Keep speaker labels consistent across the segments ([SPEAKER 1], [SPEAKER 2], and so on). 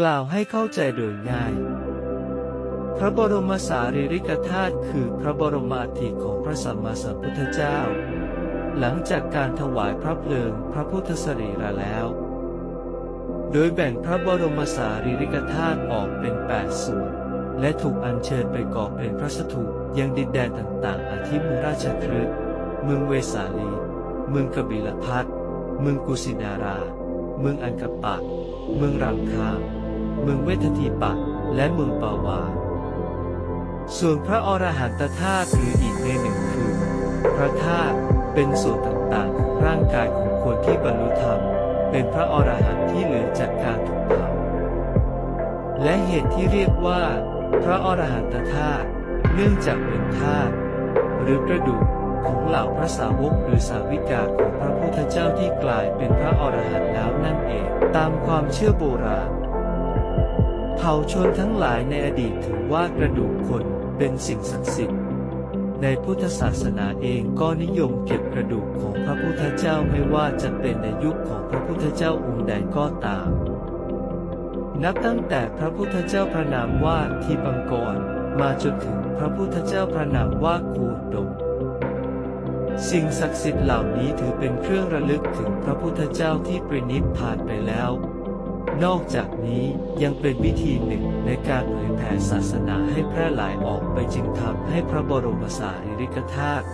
[SPEAKER 1] กล่าวให้เข้าใจโดยง่าย พระบรมสารีริกธาตุคือพระบรมอัฐิของพระสัมมาสัมพุทธเจ้า หลังจากการถวายพระเพลิงพระพุทธสรีระแล้ว โดยแบ่งพระบรมสารีริกธาตุออกเป็นแปดส่วน และถูกอัญเชิญไปก่อเป็นพระสถูปยังดินแดนต่างๆ อาทิเมืองราชคฤห์เมืองเวสาลี เมืองกบิลพัทเมืองกุสินารา เมืองอันกปะ เมืองรังคา เมืองเวททีปะ และเมืองปาวา ส่วนพระอรหันตธาตุหรืออีกในหนึ่งคือ พระธาตุเป็นส่วนต่างๆ ร่างกายของคนที่บรรลุธรรม เป็นพระอรหันต์ที่เหลือจากการถูกเผาและเหตุที่เรียกว่า พระอรหันตธาตุเนื่องจากเป็นธาตุหรือกระดูกของเหล่าพระสาวกหรือสาวิกาของพระพุทธเจ้าที่กลายเป็นพระอรหันต์แล้วนั่นเอง ตามความเชื่อโบราณ เผ่าชนทั้งหลายในอดีตถือว่ากระดูกคนเป็นสิ่งศักดิ์สิทธิ์ ในพุทธศาสนาเองก็นิยมเก็บกระดูกของพระพุทธเจ้าไม่ว่าจะเป็นในยุคของพระพุทธเจ้าองค์ใดก็ตาม นับตั้งแต่พระพุทธเจ้าพระนามว่าทีปังกรมาจนถึงพระพุทธเจ้าพระนามว่ากูดมสิ่งศักดิ์สิทธิ์เหล่านี้ถือเป็นเครื่องระลึกถึงพระพุทธเจ้าที่ปรินิพพานไปแล้ว นอกจากนี้ยังเป็นวิธีหนึ่งในการเผยแผ่ศาสนาให้แพร่หลายออกไปจึงทำให้พระบรมสารีริกธาตุ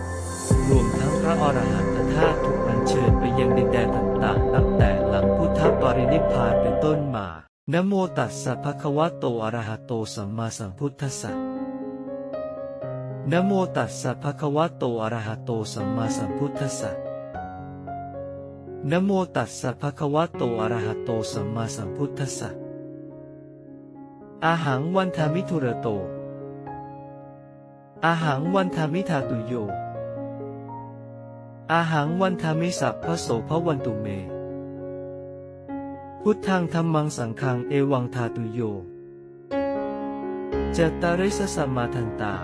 [SPEAKER 1] รวมทั้งพระอรหันตธาตุถูกอัญเชิญไปยังดินแดนต่างๆตั้งแต่หลังพุทธปรินิพพานเป็นต้นมานะโมตัสสะภะคะวะโตอะระหะโตสัมมาสัมพุทธัสสะนะโมตัสสะภะคะวะโตอะระหะโตสัมมาสัมพุทธัสสะ นโมตัสสะภะคะวะโตอะระหะโตสัมมาสัมพุทธัสสะอาหังวันทามิทุระโตอาหังวันทามิทาตุโยอาหังวันทามิสัพพะโสภวันตุเม พุทธังธรรมังสังฆังเอวังทาตุโยจตตาริสสมมาทันตา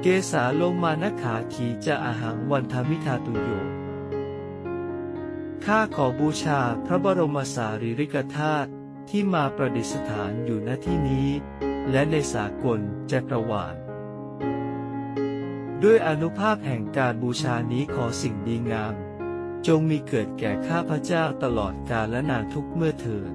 [SPEAKER 1] เกสาโลมานขาขีจะอาหังวันทามิทาตุโย ข้าขอบูชาพระบรมสารีริกธาตุที่มาประดิษฐานอยู่ณที่นี้ และในสากลจักรวาลด้วยอนุภาพแห่งการบูชานี้ขอสิ่งดีงาม จงมีเกิดแก่ข้าพเจ้าตลอดกาลและนานทุกเมื่อเถิด